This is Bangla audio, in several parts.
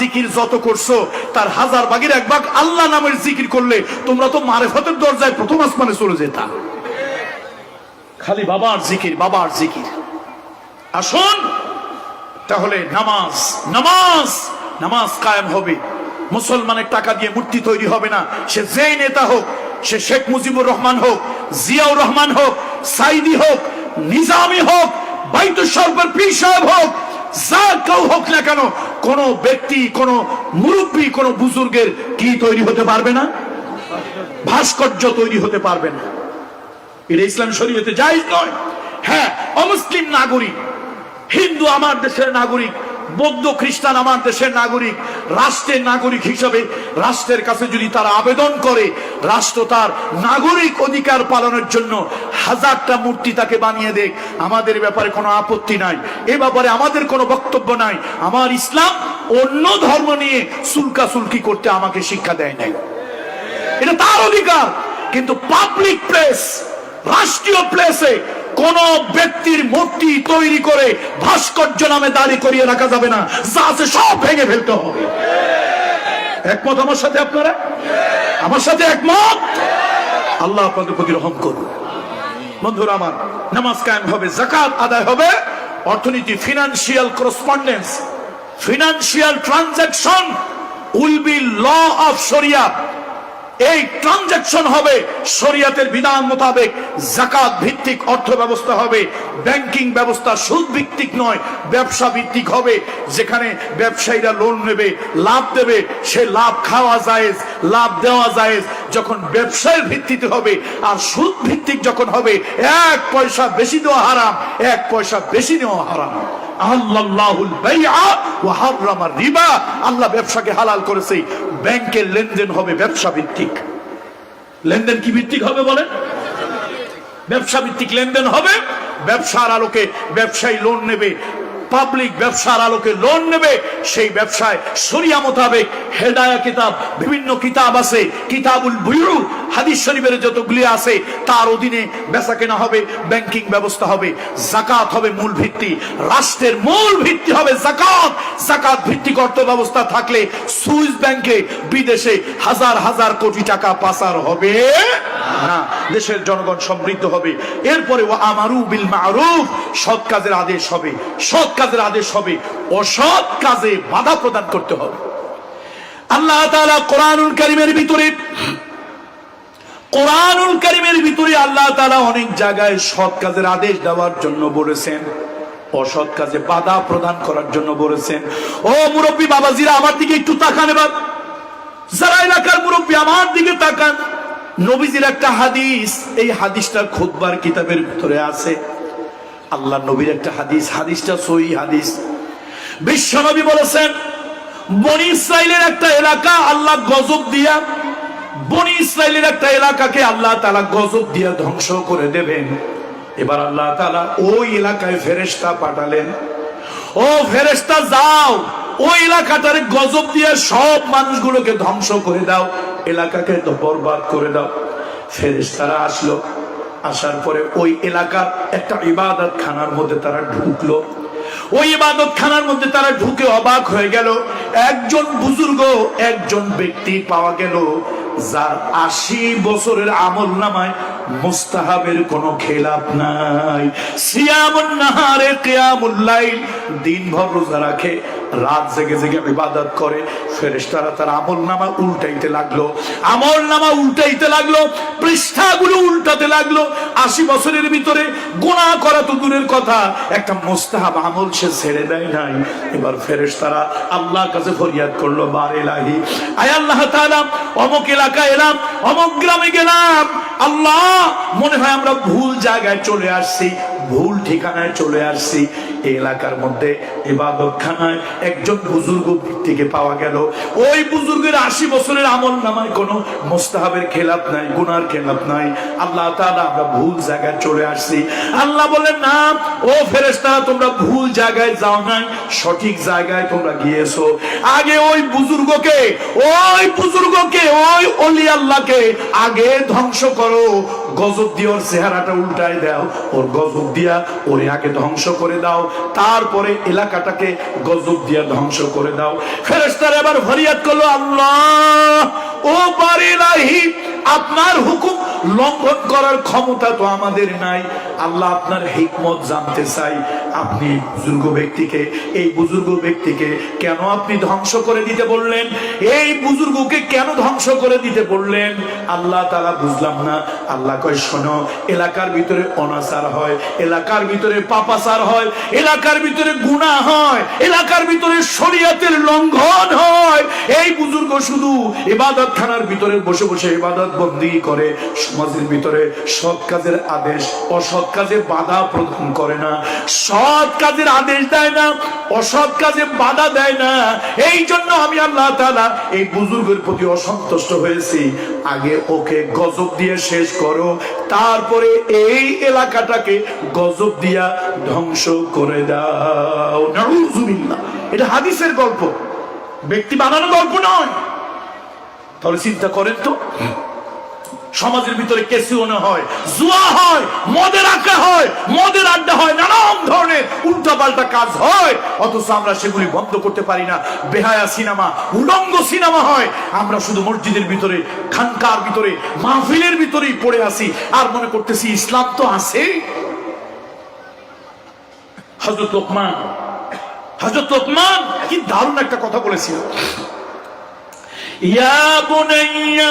জিকির যত করছ, তার হাজার বাগের এক ভাগ আল্লাহ নামের জিকির করলে তোমরা তো মারেফতের দরজায় প্রথম আসমানে চলে যেতা। খালি বাবার জিকির বাবার জিকির। আসুন, তাহলে নামাজ নামাজ নামাজ কায়েম হবে। মুসলমানের টাকা দিয়ে মূর্তি তৈরি হবে না। সে যেই নেতা হোক, সে শেখ মুজিবুর রহমান হোক, জিয়াউর রহমান হোক, সাইদি হোক, নিজামি হোক, বাইতুল সরকার পীর সাহেব হোক যা কেউ হোক না কেন, কোন ব্যক্তি, কোন মুরব্বী, কোন বুজুর্গের কি তৈরি হতে পারবে না? ভাস্কর্য তৈরি হতে পারবে না। এটা ইসলাম শরীয়তে যাই নয়। হ্যাঁ অমুসলিম নাগরিক, হিন্দু আমার দেশের নাগরিক বৌদ্ধ খ্রিস্টান আমার দেশের নাগরিক, রাষ্ট্রের নাগরিক হিসাবে রাষ্ট্রের কাছে যদি তারা আবেদন করে, রাষ্ট্র তার নাগরিক অধিকার পালনের জন্য হাজারটা মূর্তি তাকে বানিয়ে দেখ। আমাদের ব্যাপারে কোনো আপত্তি নাই। এ ব্যাপারে আমাদের কোনো বক্তব্য নাই। আমার ইসলাম অন্য ধর্ম নিয়ে সুলকা সুলকি করতে আমাকে শিক্ষা দেয় নাই। এটা তার অধিকার। কিন্তু পাবলিক প্লেস রাষ্ট্রীয় প্লেসে কোন ব্যক্তির মূর্তি তৈরি করে ভাস্কর্য নামে দাঁড়ি করিয়ে রাখা যাবে না। যা আছে সব ভেঙে ফেলতে হবে। একমত আমার সাথে আপনারা? আমার সাথে একমত? আল্লাহ আপনাদের প্রতি রহম করুন। বন্ধুরা আমার, নামাজ কায়েম হবে জাকাত আদায় হবে। অর্থনীতি financial correspondence financial transaction will be law of শরিয়া এই ট্রানজাকশন হবে, শরিয়াতের বিধান মোতাবেক জাকাত ভিত্তিক অর্থ ব্যবস্থা হবে ব্যাংকিং ব্যবস্থা সুদ ভিত্তিক নয়, ব্যবসা ভিত্তিক হবে, যেখানে ব্যবসায়ীরা লোন নেবে, লাভ দেবে, সে লাভ খাওয়া জায়েজ, লাভ দেওয়া জায়েজ, যখন ব্যবসায়ের ভিত্তিতে হবে, আর সুদ ভিত্তিক যখন হবে, এক পয়সা বেশি দেওয়া হারাম, এক পয়সা বেশি নেওয়া হারাম আল্লাহুল বাইআ ওয়া হারামা রিবা। আল্লাহ ব্যবসাকে হালাল করেছে। ব্যাংকের লেনদেন হবে ব্যবসা ভিত্তিক লেনদেন কি ভিত্তিক হবে বলেন? ব্যবসা ভিত্তিক লেনদেন হবে। ব্যবসার আলোকে ব্যবসায়ী লোন নেবে। পাবলিক ব্যবসার আলোকে লোন নেবে, সেই ব্যবসায় সরিয়া মোতাবেক হেদায়া কিতাব, বিভিন্ন কিতাব আছে, কিতাবুল বুয়ু হাদিস শরীফের যতগুলি আছে, তার অধীনে বেচা কেনা হবে ব্যাংকিং ব্যবস্থা হবে, জাকাত হবে মূল ভিত্তি, রাষ্ট্রের মূল ভিত্তি হবে জাকাত জাকাত ভিত্তিক অর্থ ব্যবস্থা থাকলে সুইস ব্যাংকে বিদেশে হাজার হাজার কোটি টাকা পাচার হবে। না, দেশের জনগণ সমৃদ্ধ হবে। এরপরে ও আমারু বিল মারুফ, সৎ কাজের আদেশ হবে, সৎ কাজের আদেশ হবে, অসৎ কাজে বাধা প্রদান করতে হবে। আল্লাহ তাআলা কোরআনুল কারীমের ভিতরে, কোরআনুল কারীমের ভিতরে আল্লাহ তাআলা অনেক জায়গায় সৎ কাজের আদেশ দেওয়ার জন্য বলেছেন, অসৎ কাজে বাধা প্রদান করার জন্য বলেছেন। ও মুরব্বী বাবাজিরা, আমার দিকে একটু তাকান এবার। যারা এলাকার মুরব্বী, আমার দিকে তাকান। নবীজির একটা হাদিস, এই হাদিসটা খুদবার কিতাবের ভিতরে আছে। আল্লাহ নবীর একটা হাদিস, হাদিসটা সহি হাদিস। বিশ্বনবী বলেছেন, বনি ইসরায়েলের একটা এলাকা আল্লাহ গজব দিয়া, বনি ইসরায়েলের একটা এলাকাকে আল্লাহ তালা গজব দিয়া ধ্বংস করে দেবেন। এবার আল্লাহ তালা ওই এলাকায় ফেরেস্তা পাঠালেন। ও ফেরেস্তা যাও, ওই এলাকাটার গজব দিয়ে সব মানুষগুলোকে ধ্বংস করে দাও। এলাকাকে তো বরবাদ করে দাও। ফেরেস্তারা আসলো। আসার পরে ওই এলাকার একটা ইবাদত খানার মধ্যে তারা ঢুকলো। ওই ইবাদত খানার মধ্যে তারা ঢুকে অবাক হয়ে গেল। একজন বুজুর্গ একজন ব্যক্তি পাওয়া গেল, যার আশি বছরের আমল নামায় মুস্তাহাবের কোনো খেলাপ নাই। সিয়ামুন নাহারে, কিয়ামুল দিনভর রোজা রাখে। রাত জেগে জেগে ইবাদত করে, ফেরেশতারা তার আমল নামা উল্টাইতে লাগল। আমল নামা উল্টাইতে লাগল, পৃষ্ঠাগুলো উল্টাতে লাগল। আশি বছরের ভিতরে গোনা করা তো দূরের কথা। একটা মোস্তাহাব আমল সে ছেড়ে দেয় নাই। এবার ফেরেশতারা আল্লাহর কাছে ফরিয়াদ করল, বার এলাহি আয় আল্লাহ তাআলা, অমুক এলাকায় এলাম, অমুক গ্রামে গেলাম। আল্লাহ, মনে হয় আমরা ভুল জায়গায় চলে আসছি। ভুল ঠিকানায় চলে আসছি। এই এলাকার মধ্যে এবাদত খানায় একজন বুজুর্গ থেকে পাওয়া গেল। ওই বুজুর্গের আশি বছরের আমল নামায় কোনো মোস্তাহাবের খেলাপ নাই, গুনার খেলাপ নাই। আল্লাহ তাআলা আমরা ভুল জায়গায় চলে আসছি। আল্লাহ বলেন না, ও ফেরেশতারা, তোমরা ভুল জায়গায় যাও নাই, সঠিক জায়গায় তোমরা গিয়েছো। আগে ওই বুজুর্গকে ওই বুজুর্গকে, ওই অলি আল্লাহকে আগে ধ্বংস করো। গজব দিয়ে ওর চেহারাটা উল্টায় দাও, ওর গজব দিয়া ওরে আগে ধ্বংস করে দাও। তারপরে এলাকাটাকে গজব দিয়া ধ্বংস করে দাও। ফেরেস্তার এবার ফরিয়াদ করল, আল্লাহ, ও বারিলাহি আপনার হুকুম লঙ্ঘন করার ক্ষমতা তো আমাদের নাই। আল্লাহ আপনার হিকমত জানতে চাই। আপনি বুজুর্গ ব্যক্তিকে, এই বুজুর্গ ব্যক্তিকে কেন আপনি ধ্বংস করে দিতে বললেন? এই বুজুর্গকে কেন ধ্বংস করে দিতে বললেন? আল্লাহ তারা বুঝলাম না। আল্লাহ কয়, শোনো, এলাকার ভিতরে অনাচার হয়, এলাকার ভিতরে পাপাচার হয়, এলাকার ভিতরে গুণা হয়, এলাকার ভিতরে শরিয়াতের লঙ্ঘন হয়। এই বুজুর্গ শুধু ইবাদত খানার ভিতরে বসে বসে ইবাদত বন্দি করে, সমাজের ভিতরে সৎ কাজের আদেশ, অসৎ কাজে বাধা প্রদান করে না, সৎ কাজের আদেশ দেয় না, অসৎ কাজে বাধা দেয় না। এই জন্য আমি আল্লাহ তাআলা এই বুজুর্গের প্রতি অসন্তুষ্ট হয়েছি। আগে ওকে গজব দিয়ে শেষ করো, তারপরে এই এলাকাটাকে গজব দিয়া ধ্বংস করে দাও। এটা হাদিসের গল্প। ব্যক্তি বানানো গল্প নয়। তাহলে চিন্তা করেন তো। সমাজের ভিতরে কেসিওনে হয়, জুয়া হয়, মদের আড্ডা হয়, মদের আড্ডা হয়, নানান ধরনের উল্টাপাল্টা কাজ হয়। অথচ আমরা সেগুলি বন্ধ করতে পারি না। বেহায়া সিনেমা, উলঙ্গ সিনেমা হয়। আমরা শুধু মসজিদের ভিতরে, খানকার ভিতরে, মাহফিলের ভিতরেই পড়ে আসি আর মনে করতেছি ইসলাম তো আছে। হজরত লোকমান হজরত লোকমান কি দারুণ একটা কথা বলেছিল। ইয়া বুনাইয়া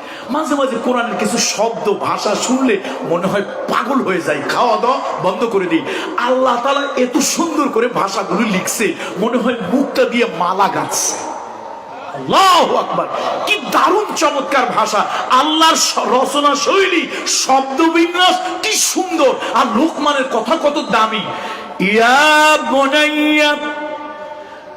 মাঝে মাঝে কোরআনের কিছু শব্দ, ভাষা শুনলে মনে হয় পাগল হয়ে যায় খাওয়া দাওয়া বন্ধ করে দিই। আল্লাহ তালা এত সুন্দর করে ভাষাগুলো লিখছে, মনে হয় মুখটা দিয়ে মালা গাচ্ছে কি দারুণ চমৎকার ভাষা। আল্লাহর রচনা শৈলী, শব্দ বিন্যাস, কি সুন্দর। আর লোকমানের কথা কত দামি। ইয়া বনাইয়া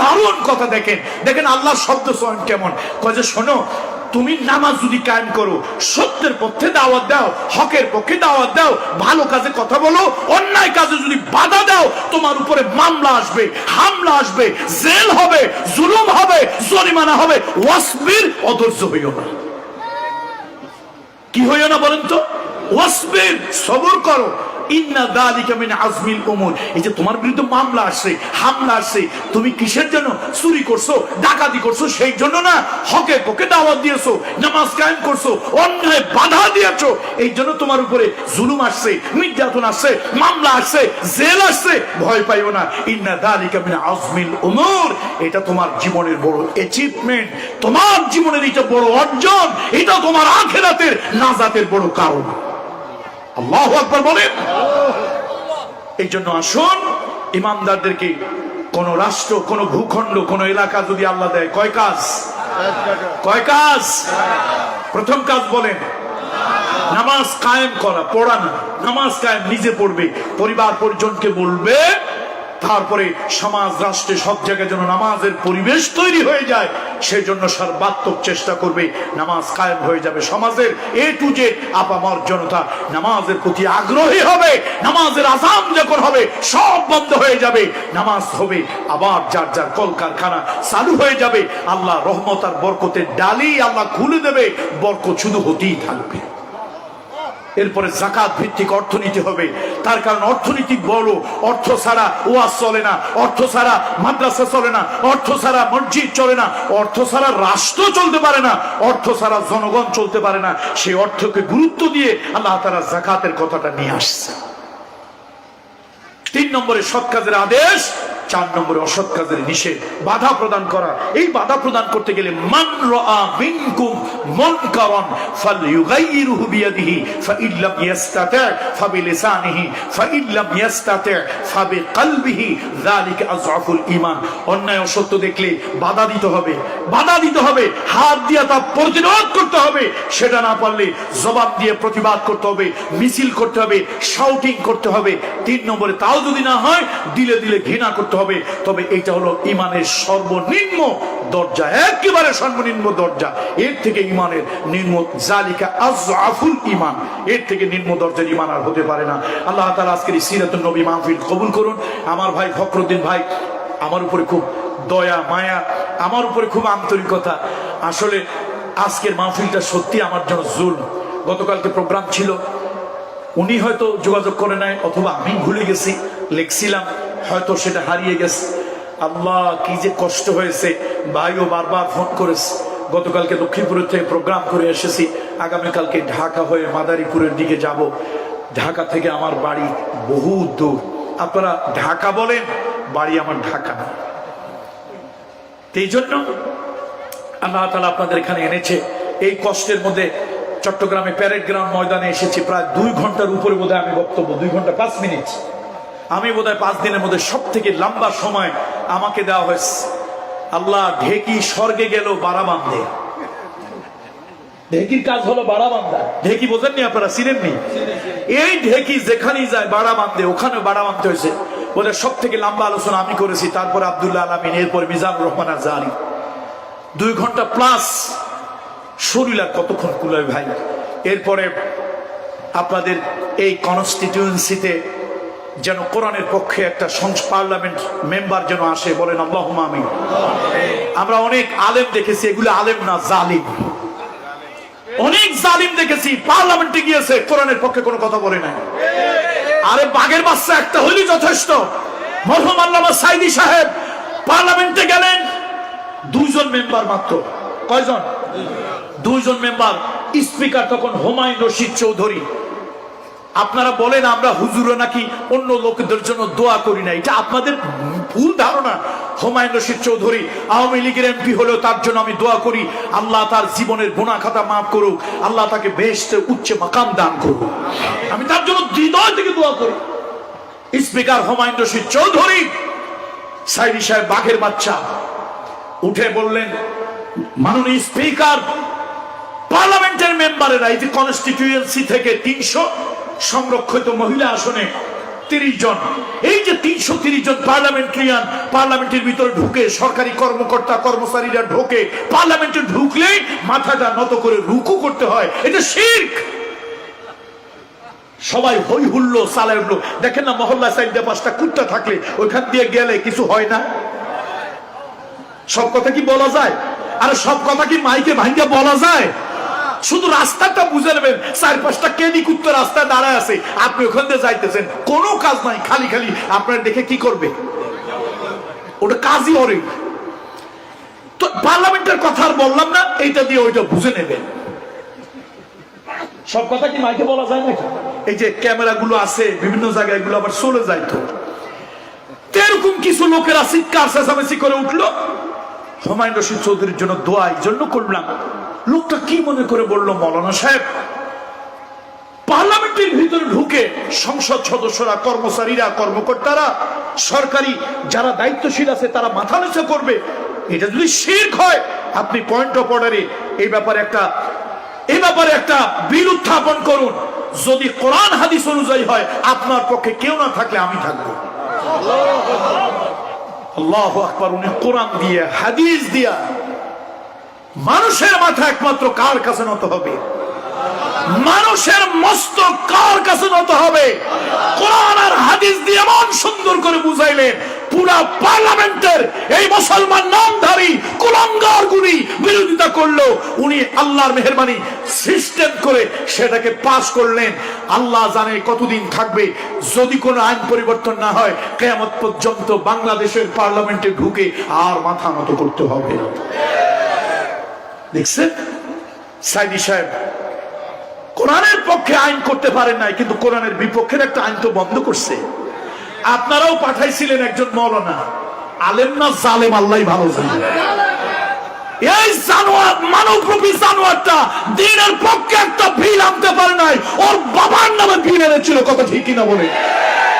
দারুণ কথা দেখেন। দেখেন আল্লাহর শব্দ চয়ন কেমন। কয় শোনো, তুমি নামাজ যদি কায়েম করো, সত্যের পক্ষে দাওয়াত দাও, হকের পক্ষে দাওয়াত দাও, ভালো কাজে কথা বলো, অন্যায় কাজে যদি বাধা দাও, তোমার উপরে মামলা আসবে, হামলা আসবে, জেল হবে, জুলুম হবে, জরিমানা হবে, ওয়াসবির অধৈর্য হইও না। কি হইও না বলেন তো? ওয়াসবির, সবর করো। তোমার উপরে জুলুম আসছে, নির্যাতন আসছে, মামলা আসছে, জেল আসছে। ভয় পাইও না। ইন্না দালিকা মিন এটা তোমার জীবনের বড় অ্যাচিভমেন্ট তোমার জীবনের এটা বড় অর্জন। এটা তোমার আখেরাতের নাজাতের বড় কারণ। আল্লাহ আকবর বলেন। এই জন্য আসুন ইমানদারদেরকে কোন রাষ্ট্র, কোন ভূখণ্ড, কোন এলাকা যদি আল্লাহ দেয়, কয় কাজ? কয় কাজ? প্রথম কাজ বলেন, নামাজ কায়েম করা পড়া নামাজ কায়েম নিজে পড়বে পরিবার পরিজনকে বলবে তারপরে সমাজ রাষ্ট্রে সব জায়গায় যেন নামাজের পরিবেশ তৈরি হয়ে যায় সেই জন্য সর্বাত্মক চেষ্টা করবে, নামাজ কায়েম হয়ে যাবে। সমাজের এ টু জে আপামর জনতা নামাজের প্রতি আগ্রহী হবে, নামাজের আজাম যখন হবে, সব বন্ধ হয়ে যাবে। নামাজ হবে, আবার যার যার কলকারখানা চালু হয়ে যাবে। আল্লাহ রহমত আর বরকতের ডালি আল্লাহ খুলে দেবে, বরকত শুধু হতেই থাকবে। এরপরে জাকাত ভিত্তিক অর্থনীতি হবে। তার কারণ অর্থনীতি বড়, অর্থ ছাড়া ওয়াজ চলে না, অর্থ ছাড়া মাদ্রাসা চলে না, অর্থ ছাড়া মসজিদ চলে না, অর্থ ছাড়া রাষ্ট্র চলতে পারে না, অর্থ ছাড়া জনগণ চলতে পারে না। সেই অর্থকে গুরুত্ব দিয়ে আল্লাহ তারা জাকাতের কথাটা নিয়ে আসছে। তিন নম্বরে সৎ কাজের আদেশ চার নম্বরে অসৎ কাজের নিষেধ, বাধা প্রদান করা। এই বাধা প্রদান করতে গেলে মান অন্যায় অসত্য দেখলে বাধা দিতে হবে। বাধা দিতে হবে। হাত দিয়ে তা প্রতিরোধ করতে হবে। সেটা না পারলে জবাব দিয়ে প্রতিবাদ করতে হবে। মিছিল করতে হবে। শাউটিং করতে হবে। তিন নম্বরে তাও যদি না হয়, দিলে দিলে ঘৃণা করতে তবে এটা হলো ইমানের সর্বনিম্ন দরজা, একেবারে সর্বনিম্ন দরজা। এর থেকে ইমানের নিম্ন জালিকা আজআফুল ইমান এর থেকে নিম্ন দরজার ইমান আর হতে পারে না। আল্লাহ তাআলা আজকের এই সিরাতুন নবী মাহফিল কবুল করুন। আমার ভাই ফখরুদ্দিন ভাই, আমার উপরে খুব দয়া, মায়া, আমার উপরে খুব আন্তরিকতা। আসলে আজকের মাহফিলটা সত্যি আমার জন্য জুল গতকালকে প্রোগ্রাম ছিল। উনি হয়তো যোগাযোগ করে নাই, অথবা আমি ভুলে গেছি, লিখছিলাম। হয়তো সেটা হারিয়ে গেছে। আল্লাহ কি যে কষ্ট হয়েছে। ভাইও বারবার ফোন করেছে। গতকালকে লক্ষ্মীপুরের থেকে প্রোগ্রাম করে এসেছি। আগামীকালকে ঢাকা হয়ে মাদারীপুরের দিকে যাব। ঢাকা থেকে আমার বাড়ি বহু দূর। আপনারা ঢাকা বলেন, বাড়ি আমার ঢাকা না। এই জন্য আল্লাহ তালা আপনাদের এখানে এনেছে। এই কষ্টের মধ্যে চট্টগ্রামে প্যারেড গ্রাউন্ড ময়দানে এসেছি। প্রায় দুই ঘণ্টার উপরে বোধহয় আমি বক্তব্য, দুই ঘণ্টা পাঁচ মিনিট। আমি বোধহয় পাঁচ দিনের মধ্যে সব থেকে লম্বা সময় আমাকে দেওয়া হয়েছে। আল্লাহ ঢেকি স্বর্গে গেল ঢেকির কাজ হলো বাড়া বান্ধা ঢেকি বোঝেননি আপনারা? চিনেননি? এই ঢেকি যেখানেই যায় বাড়া বান্ধে ওখানে বাড়া বাঁধতে হয়েছে। বলে সব থেকে লম্বা আলোচনা আমি করেছি তারপর আবদুল্লাহ আলমিন এরপর রহমান দুই ঘণ্টা প্লাস শরীর আর কতক্ষণ কুলায় ভাই? এরপরে আপনাদের এই কনস্টিটিউয়েন্সিতে যেন কোরআনের পক্ষে একটা পার্লামেন্ট মেম্বার যেন আসে, বলেন আল্লাহ আমি আমরা অনেক আলেম দেখেছি, এগুলো আলেম না, জালিম। অনেক জালিম দেখেছি, পার্লামেন্টে গিয়েছে, কোরআনের পক্ষে কোনো কথা বলে নাই। আরে বাঘের বাচ্চা একটা হইলে যথেষ্ট। মরহুম আল্লামা সাইদি সাহেব, পার্লামেন্টে গেলেন, দুইজন মেম্বার মাত্র। কয়জন? দুইজন মেম্বার। স্পিকার তখন হুমায়ুন রশিদ চৌধুরী। আপনারা বলেন আমরা হুজুরে নাকি অন্য লোকদের জন্য দোয়া করি না। এটা আপনাদের ভুল ধারণা। হুমায়ুন রশিদ চৌধুরী, আওয়ামী লীগের এমপি হলেও তার জন্য আমি দোয়া করি, আল্লাহ তার জীবনের গুণা খাতা মাফ করুক, আল্লাহ তাকে বেহেশতে উচ্চ মাকাম দান করুক। আমি তার জন্য হৃদয় থেকে দোয়া করি। স্পিকার হুমায়ুন রশিদ চৌধুরী সাইদি সাহেব বাঘের বাচ্চা, উঠে বললেন, মাননীয় স্পিকার, পার্লামেন্টের মেম্বারেরা এই যে কনস্টিটিউয়েন্সি থেকে তিনশো সংরক্ষিত মহিলা আসনে তিরিশ জন। এই যে তিনশো তিরিশ জন পার্লামেন্টারিয়ান, পার্লামেন্টের ভিতরে ঢুকে, সরকারি কর্মকর্তা, কর্মচারীরা ঢোকে, পার্লামেন্টে ঢুকলেই মাথাটা নত করে রুকু করতে হয়। এটা শির্ক। সবাই হই হুল্লো চালাই উঠল। দেখেন না, মহল্লা সাইডে পাঁচটা কুত্তা থাকলে, ওইখান দিয়ে গেলে কিছু হয় না? সব কথা কি বলা যায়? আর সব কথা কি মাইকে ভাঙ্গে বলা যায়? শুধু রাস্তাটা বুঝে নেবেন চার পাঁচটা কেনি কুত্ত রাস্তায় দাঁড়ায় আছে। আপনি ওখান দিয়ে যাইতেছেন কোনো কাজ নাই খালি খালি আপনার দেখে কি করবে? ওটা কাজই ওরে তো পার্লামেন্টের কথা আর বললাম না এইটা দিয়ে ওইটা বুঝে নেবেন। সব কথা কি মাইকে বলা যায় নাকি? এই যে ক্যামেরা গুলো আছে বিভিন্ন জায়গায় এগুলো আবার চলে যায় তো। তো এরকম কিছু লোকেরা চিৎকার চেঁচামেচি করে উঠল। হুমায়ুন রশিদ চৌধুরীর জন্য দোয়া এই জন্য করলাম। লোকটা কি মনে করে বলল মৌলানা সাহেব? পার্লামেন্টের ভিতরে ঢুকে সংসদ সদস্যরা, কর্মচারীরা, কর্মকর্তারা, সরকারি যারা দায়িত্বশীল আছে, তারা মাথা নিচে করবে। এটা যদি শির্ক হয়, আপনি পয়েন্ট অফ অর্ডারে এই ব্যাপারে একটা এই ব্যাপারে একটা বিল উত্থাপন করুন। যদি কোরআন, হাদিস অনুযায়ী হয়, আপনার পক্ষে কেউ না থাকলে আমি থাকব। আল্লাহ আকবার, উনি কোরআন দিয়ে, হাদিস দিয়া মানুষের মাথা একমাত্র কার কাছে নত হবে? মানুষের মস্তক কার কাছে নত হবে? কোরআন আর হাদিস দিয়ে এমন সুন্দর করে বুঝাইলেন, পুরা পার্লামেন্টের এই মুসলমান নামধারী কুলাঙ্গার গুলি বিরোধিতা করল। উনি আল্লাহর মেহরবানি সিস্টেম করে সেটাকে পাস করলেন। আল্লাহ জানে কতদিন থাকবে। যদি কোনো আইন পরিবর্তন না হয়, কেয়ামত পর্যন্ত বাংলাদেশের পার্লামেন্টে ঢুকে আর মাথা নত করতে হবে। দেখছেন? সাইদি সাহেব, কোরআনের পক্ষে আইন করতে পারেন নাই, কিন্তু কোরআনের বিপক্ষের একটা আইন তো বন্ধ করছে। আপনারাও পাঠাইছিলেন একজন মৌলানা। আলেম না জালেম আল্লাহ ভালো জানে। এই জানোয়ার, মানবরূপী জানোয়ারটা দিনের পক্ষে একটা বিল আনতে পারে নাই। ওর বাবার নামে বিল এনেছিল, কথা ঠিক কিনা বলে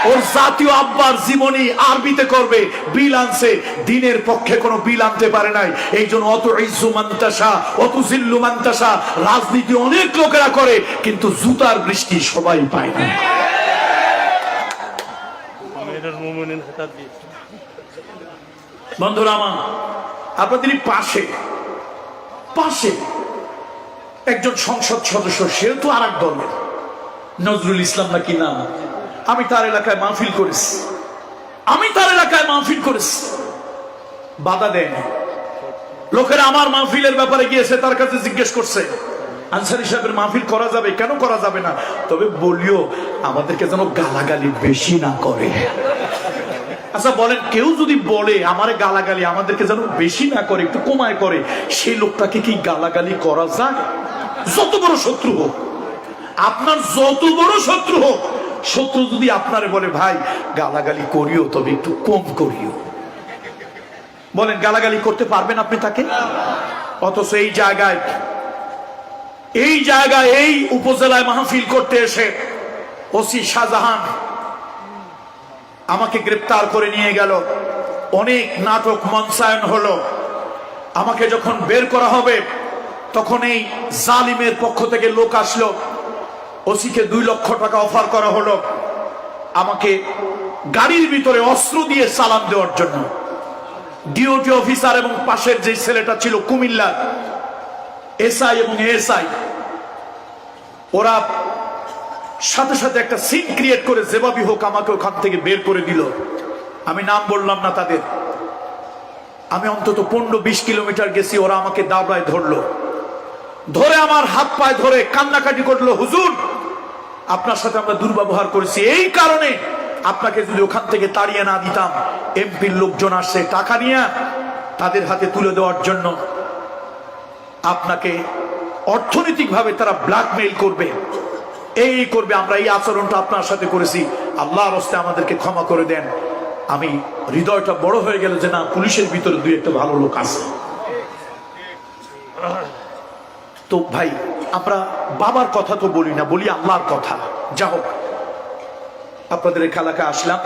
ওর জাতীয় আব্বার জীবনী আরবিতে করবে। বিল আনছে। দিনের পক্ষে কোনো বিল আনতে পারে নাই। এই জন্য অত ইজ্জু মান্তাসা, অত জিল্লু মান্তাসা রাজনীতি অনেক লোকেরা করে, কিন্তু জুতার বৃষ্টি সবাই পায় না। বন্ধুরা আমার আপনাদের পাশে পাশে একজন সংসদ সদস্য, সেও তো আর এক দলের নজরুল ইসলাম নাকি নাম আমি তার এলাকায় মাহফিল করেছি। আমি তার এলাকায় মাহফিল করেছি। বাধা দেয়নি। লোকেরা আমার মাহফিলের ব্যাপারে গিয়েছে, তার কাছে জিজ্ঞেস করছে, আনসারি সাহেবের মাহফিল করা যাবে, কেন করা যাবে না? তবে বলিও, আমাদেরকে যেন গালাগালি বেশি না করে। আচ্ছা বলেন, কেউ যদি বলে, আমারে গালাগালি, আমাদেরকে যেন বেশি না করে, একটু কমায় করে, সেই লোকটাকে কি গালাগালি করা যায়? যত বড় শত্রু হোক, আপনার যত বড় শত্রু হোক শত্রু যদি আপনারে বলে, ভাই, গালাগালি করিও, তবে একটু কম করিও। বলেন, গালাগালি করতে পারবেন আপনি তাকে? অথচ এই জায়গায় এই জায়গায়, এই উপজেলায় মাহফিল করতে এসে ওসি শাহজাহান আমাকে গ্রেপ্তার করে নিয়ে গেল। অনেক নাটক মঞ্চায়ন হলো। আমাকে যখন বের করা হবে, তখন এই জালিমের পক্ষ থেকে লোক আসলো। ওসিকে দুই লক্ষ টাকা অফার করা হলো। আমাকে গাড়ির ভিতরে অস্ত্র দিয়ে সালাম দেওয়ার জন্য। ডিওটি অফিসার এবং পাশের যে ছেলেটা ছিল কুমিল্লার এসআই এবং এসআই ওরা সাথে সাথে একটা সিন ক্রিয়েট করে যেভাবে হোক আমাকে ওখান থেকে বের করে দিল। আমি নাম বললাম না তাদের। আমি অন্তত পনেরো বিশ কিলোমিটার গেছি, ওরা আমাকে দাবড়ায় ধরলো। ধরে আমার হাত পায়ে ধরে কান্নাকাটি করল, হুজুর আপনার সাথে আমরা দুর্ব্যবহার করেছি। এই কারণে আপনাকে যদি ওখান থেকে তাড়িয়ে না দিতাম এমপির লোকজন আসছে টাকা নিয়ে তাদের হাতে তুলে দেওয়ার জন্য আপনাকে অর্থনৈতিকভাবে তারা ব্ল্যাকমেইল করবে। এই করবে, আমরা এই আচরণটা আপনার সাথে করেছি। আল্লাহর হস্তে আমাদেরকে ক্ষমা করে দেন। আমি হৃদয়টা বড় হয়ে গেল যে না, পুলিশের ভিতরে দুই একটা ভালো লোক আছে। তো ভাই, আমরা বাবার কথা তো বলি না, বলি আল্লাহর কথা। যা হোক, আপনাদের এলাকায় আসলাম।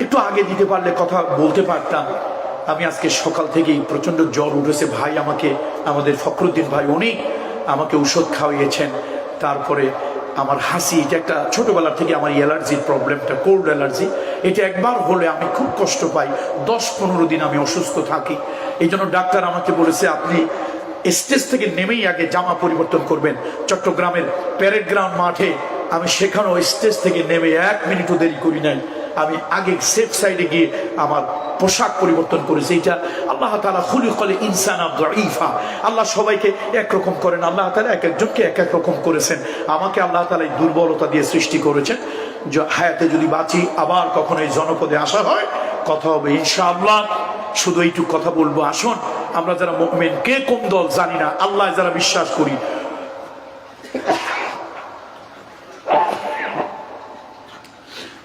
একটু আগে দিতে পারলে কথা বলতে পারতাম। আমি আজকে সকাল থেকেই প্রচণ্ড জ্বর উঠেছে। ভাই আমাকে, আমাদের ফখরুদ্দিন ভাই উনি আমাকে ঔষধ খাওয়িয়েছেন। তারপরে আমার হাসি, এটা একটা ছোটবেলা থেকে আমার অ্যালার্জির প্রবলেমটা, কোল্ড অ্যালার্জি। এটা একবার হলে আমি খুব কষ্ট পাই। দশ পনেরো দিন আমি অসুস্থ থাকি। এই জন্য ডাক্তার আমাকে বলেছে, আপনি স্টেজ থেকে নেমেই আগে জামা পরিবর্তন করবেন। চট্টগ্রামের প্যারেড গ্রাউন্ড মাঠে আমি সেখানেও স্টেজ থেকে নেমে এক মিনিটও দেরি করি নাই। আমি আগে সেফ সাইডে গিয়ে আমার পোশাক পরিবর্তন করেছি এটা আল্লাহ তালা খুলি কলে ইনসান ইফা আল্লাহ সবাইকে একরকম করেন, আল্লাহ তালা এক একজনকে এক এক রকম করেছেন। আমাকে আল্লাহ তালা এই দুর্বলতা দিয়ে সৃষ্টি করেছেন। হায়াতে যদি বাঁচি, আবার কখনো এই জনপদে আসা হয়, কথা হবে ইনশাআল্লাহ। শুধু এইটুকু কথা বলব, আসুন, আমরা যারা মুভমেন্ট কে কোন দল জানি না, আল্লাহ যারা বিশ্বাস করি।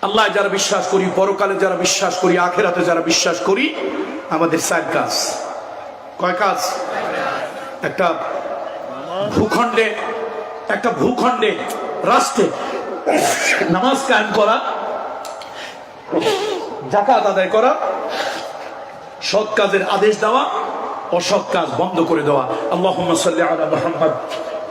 আল্লাহ যারা বিশ্বাস করি, পরকালে যারা বিশ্বাস করি, আখেরাতে যারা বিশ্বাস করি, আমাদের চার কাজ। কয় কাজ? একটা ভূখণ্ডে একটা ভূখণ্ডে, রাষ্ট্রে নামাজ কায়েম করা জাকাত আদায় করা, সৎ কাজের আদেশ দেওয়া, অসৎ কাজ বন্ধ করে দেওয়া। আল্লাহ সাল্লাহ মোহাম্মদ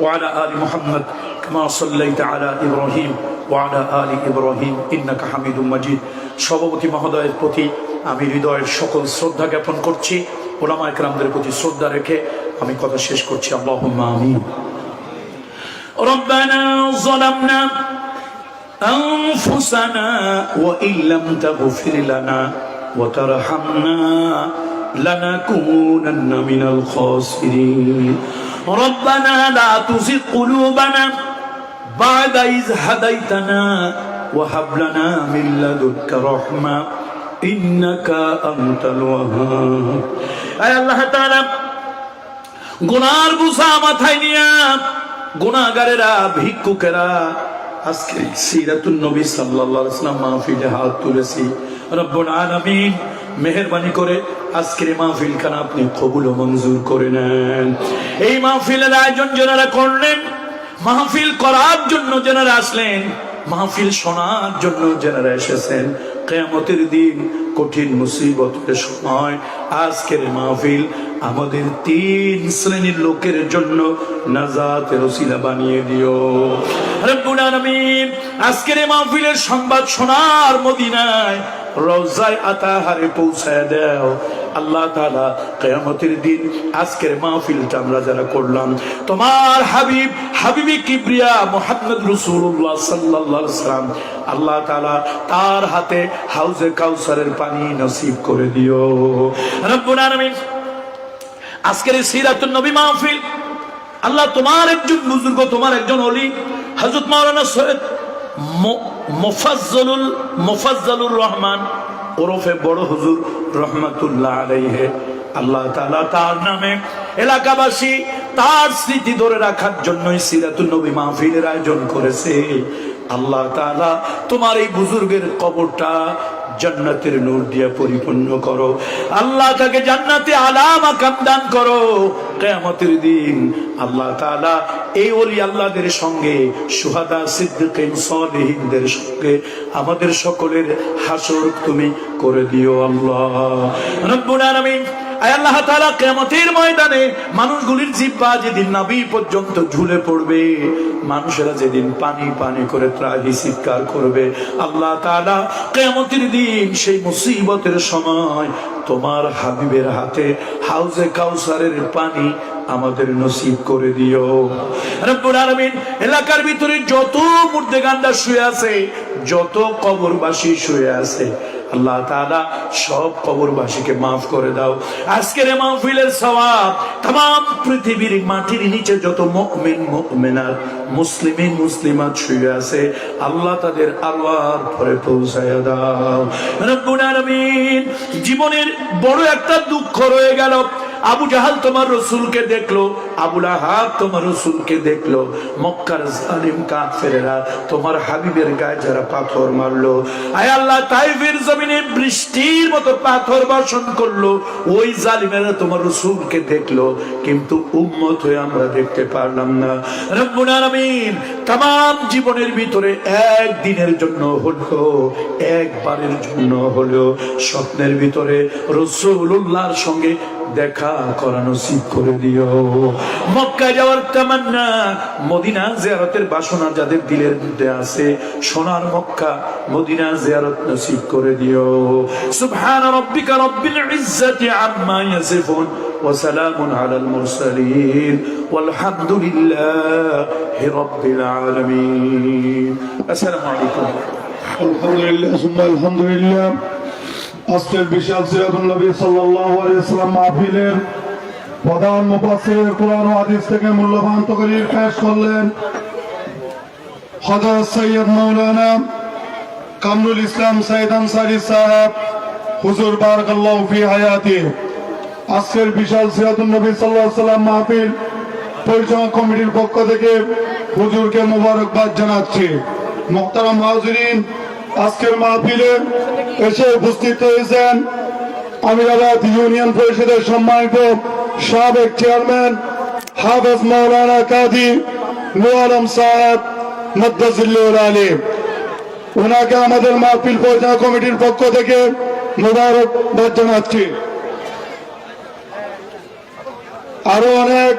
ওয়ালা আলী মোহাম্মদ। كما صليت على إبراهيم وعلى آل إبراهيم إنك حميد مجيد সভাপতি মহোদয়ের প্রতি আমি হৃদয়ের সকল শ্রদ্ধা জ্ঞাপন করছি ওলামা একরামদের প্রতি শ্রদ্ধা রেখে আমি কথা শেষ করছি আল্লাহ আমিন ربنا ظلمنا أنفسنا وإن لم تغفر لنا وترحمنا لنكونن من الخاسرين ربنا لا تزغ قلوبنا بعد إذ هديتنا وهب لنا من لدنك رحمة إنك أنت الوهاب أي الله تعالى গুনার বুঝা মাথায় নিয়া গুনাগারেরা ভিক্ষুকেরা আজকে সিরাতুন নবী সাল্লাল্লাহু আলাইহি ওয়াসাল্লাম মাহফিলে হাত তুলেছি রব্বুল আলামিন মেহরবানি করে আজকের এই মাহফিল খানা আপনি কবুল ও মঞ্জুর করে নেন এই মাহফিলের আয়োজন যারা করলেন মাহফিল করার জন্য যারা আসলেন, মাহফিল শোনার জন্য যারা এসেছেন। কেয়ামতের দিন কঠিন মুসিবতের সময় আজকের মাহফিল আমাদের তিন শ্রেণির লোকের জন্য নাজাতের ওসিলা বানিয়ে দিও। রব্বুল আলামিন, আজকের মাহফিলের সংবাদ শোনার মদিনায় রোজায় আতাহারে পৌঁছায় দেও। আল্লাহ তালা কিয়ামতের দিন আজকের মাহফিলটা আমরা যারা করলাম, তোমার হাবিব, হাবিবি কিবরিয়া মুহাম্মদ রাসূলুল্লাহ সাল্লাল্লাহু আলাইহি সাল্লাম, আল্লাহ তালা তার হাতে হাউজে কাউসারের পানি নসিব করে দিও। আজকের এই সিরাতুন নবী মাহফিল, আল্লাহ তোমার একজন বুজুর্গ, তোমার একজন অলি হযরত মাওলানা সৈয়দ মোফাজ্জলুল, মোফাজ্জলুর রহমান, ওরফে বড় হুজুর রহমাতুল্লাহ আলাইহে। আল্লাহ তাআলা তার নামে এলাকাবাসী তার স্মৃতি ধরে রাখার জন্যই সিরাতুল নবী মাহফিলের আয়োজন করেছে। আল্লাহ তাআলা তোমার এই বুজুর্গের কবরটা জান্নাতের নূর দিয়ে পরিপূর্ণ করো। আল্লাহ তাকে জান্নাতে আলাম আকাম দান করো। কেয়ামতের দিন আল্লাহ তালা এই ওলি আল্লাহদের সঙ্গে সুহাদা সিদ্দিকিন সঙ্গে আমাদের সকলের হাসর তুমি করে দিও আল্লাহ। রব্বুল আলামিন আল্লাহ ময়দানে মানুষগুলির যেদিন পর্যন্ত ঝুলে পড়বে, মানুষেরা যেদিন পানি পানি করে ত্রাহি করবে, আল্লাহ দিন সেই মুসিবতের সময় তোমার হাবিবের হাতে হাউজে কাউসারের পানি আমাদের নসিব করে দিও। এলাকার ভিতরে যত মুর্দে গান্ডা শুয়ে আছে, যত কবরবাসী শুয়ে আছে আল্লাহ তালা সব কবরবাসীকে মাফ করে দাও। আজকের মাহফিলের সবাব তাম পৃথিবীর মাটির নিচে যত মকমিন মকমিনার মুসলিমে মুসলিমাত শুয়ে আছে, আল্লাহ তাদের আল্লাহর ঘরে পৌঁছায় দাও। জীবনের বড় একটা দুঃখ রয়ে গেল। আবু জাহাল তোমার রসুলকে দেখল আবুল আহাব তোমার রসুলকে দেখল, মক্কার জালিম কাফেরেরা তোমার হাবিবের গায়ে যারা পাথর মারলো। আয় আল্লাহ, তাইফের জমিনে বৃষ্টির মতো পাথর বর্ষণ করল। ওই জালিমেরা তোমার রসুলকে দেখল, কিন্তু উম্মত হয়ে আমরা দেখতে পারলাম না। রব্বুল আলামিন তাম জীবনের ভিতরে একদিনের জন্য হলো, একবারের জন্য হলো। স্বপ্নের ভিতরে রসুল্লাহর সঙ্গে দেখা করানো সিদ্ধ করে দিও মক্কায় যাওয়ার তামান্না মদিনা জিয়ারতের বাসনা যাদের দিলের মধ্যে আছে সোনার মক্কা মদিনা জিয়ারত নসিব করে দিও সুবহান রাব্বিকা রব্বিল ইজ্জাতি আম্মা ইয়াসিফুন وسلام على المرسلين والحمد لله رب العالمين السلام عليكم আলহামদুলিল্লাহ সুম্মা আলহামদুলিল্লাহ আজকের বিশাল সিরাতুল নবী সাল্লাল্লাহু আলাইহি মাহফিলের প্রধান মুফাসসির কোরআন ও হাদিস থেকে মূল্যবান তকরীর পেশ করলেন হযরত সৈয়দ মাওলানা কামরুল ইসলাম সাইদ আনসারী সাহেব। হুজুর বারাকাল্লাহু ফি হায়াতি। আজকের বিশাল সিরাতুল নবী সাল্লাল্লাহু সাল্লাম মাহফিল পরিচালনা কমিটির পক্ষ থেকে হুজুরকে মোবারকবাদ জানাচ্ছি। মোহতারাম হাজরিন আজকের মাহফিলে এসে উপস্থিত হয়েছেন আমিরাবাদ ইউনিয়ন পরিষদের সম্মানিত সাবেক চেয়ারম্যান হাফেজ মৌলানা কাদি আলম সাহেব মদ্দাজিল্লুল আলিম। ওনাকে আমাদের মাহফিল পরিচালনা কমিটির পক্ষ থেকে মোবারকবাদ জানাচ্ছি। আরও অনেক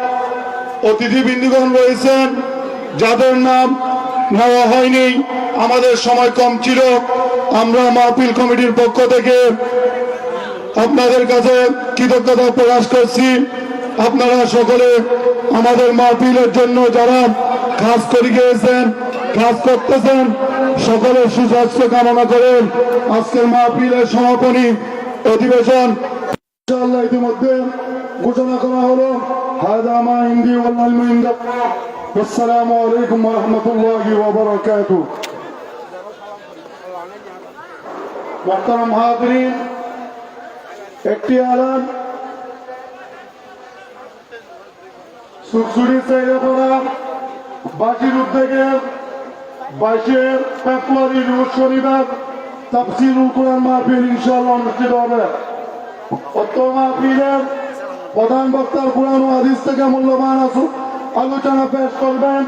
অতিথিবৃন্দগণ রয়েছেন, যাদের নাম নেওয়া হয়নি। আমাদের সময় কম ছিল। আমরা মাহফিল কমিটির পক্ষ থেকে আপনাদের কাছে কৃতজ্ঞতা প্রকাশ করছি। আপনারা সকলে আমাদের মাহফিলের জন্য যারা কাজ করে গিয়েছেন, কাজ করতেছেন সকলের সুস্বাস্থ্য কামনা করেন আজকের মাহফিলের সমাপনী অধিবেশন ইতিমধ্যে ঘোষণা করা হলো। হাদা মা আসসালামু আলাইকুম রাহমাতুল্লাহি ওয়া হাজরিন, একটি আলান সুরসুরি চাইলাপাড়া বাসির উদ্যোগে বাইশে ফেব্রুয়ারি রোজ শনিবার তাফসিরুল কোরআন মাহফিল ইনশাআল্লাহ অনুষ্ঠিত হবে। অত্র মাহফিলের প্রধান বক্তার কোরআন ও হাদিস থেকে মূল্যবান আসু আলোচনা পেশ করবেন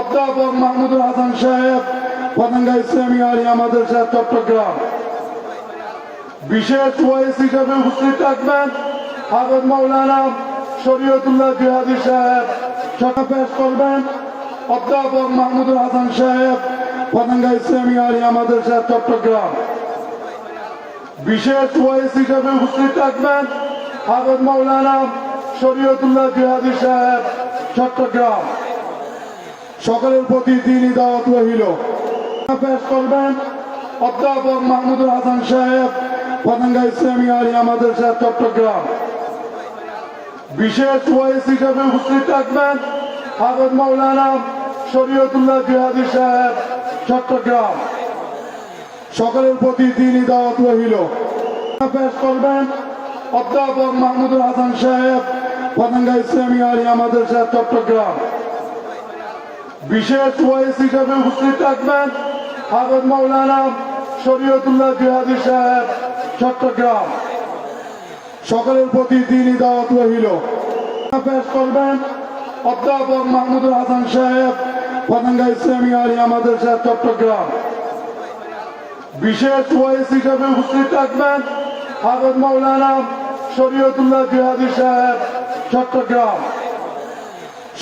অধ্যাপক মাহমুদুল হাসান সাহেব, পতাঙ্গা ইসলামী আলিয়া মাদ্রাসা, চট্টগ্রাম। বিশেষ ওয়াইস হিসেবে উপস্থিত থাকবেন হাফেজ মৌলানা শরীয়তুল্লাহ জিহাদি সাহেব। সেটা পেশ করবেন অধ্যাপক মাহমুদুল হাসান সাহেব, পতাঙ্গা ইসলামী আলিয়া মাদ্রাসা, চট্টগ্রাম। বিশেষ ওয়াইস হিসেবে উপস্থিত থাকবেন হাফেজ মৌলানা শরীয়তুল্লাহ জিহাদি সাহেব। চট্টগ্রাম। সকলের প্রতি তিনি দাওয়াত রহিল পেশ করবেন অধ্যাপক মাহমুদুল হাসান সাহেব পতাঙ্গা ইসলামী আলিয়া মাদ্রাসা, চট্টগ্রাম। বিশেষ ওয়াইস হিসেবে উপস্থিত থাকবেন হাফেজ মৌলানা শরীয়তুল্লাহ জিহাদি সাহেব, চট্টগ্রাম। সকলের প্রতি তিনি দাওয়াত রহিল পেশ করবেন অধ্যাপক মাহমুদুল হাসান সাহেব পতাঙ্গা ইসলামী আলিয়া মাদ্রাসা, চট্টগ্রাম। বিশেষ ওয়াইস হিসেবে উপস্থিত থাকবেন হাফেজ মৌলানা শরীয়তুল্লাহ জিহাদি সাহেব, চট্টগ্রাম। সকলের প্রতি তিনি দাওয়াত রহিল পেশ করবেন অধ্যাপক মাহমুদুল হাসান সাহেব পতাঙ্গা ইসলামী আলিয়া মাদ্রাসা, চট্টগ্রাম। বিশেষ ওয়াইস হিসাবে উপস্থিত থাকবেন হাফেজ মৌলানা শরীয়তুল্লাহ জিহাদি সাহেব চট্টগ্রাম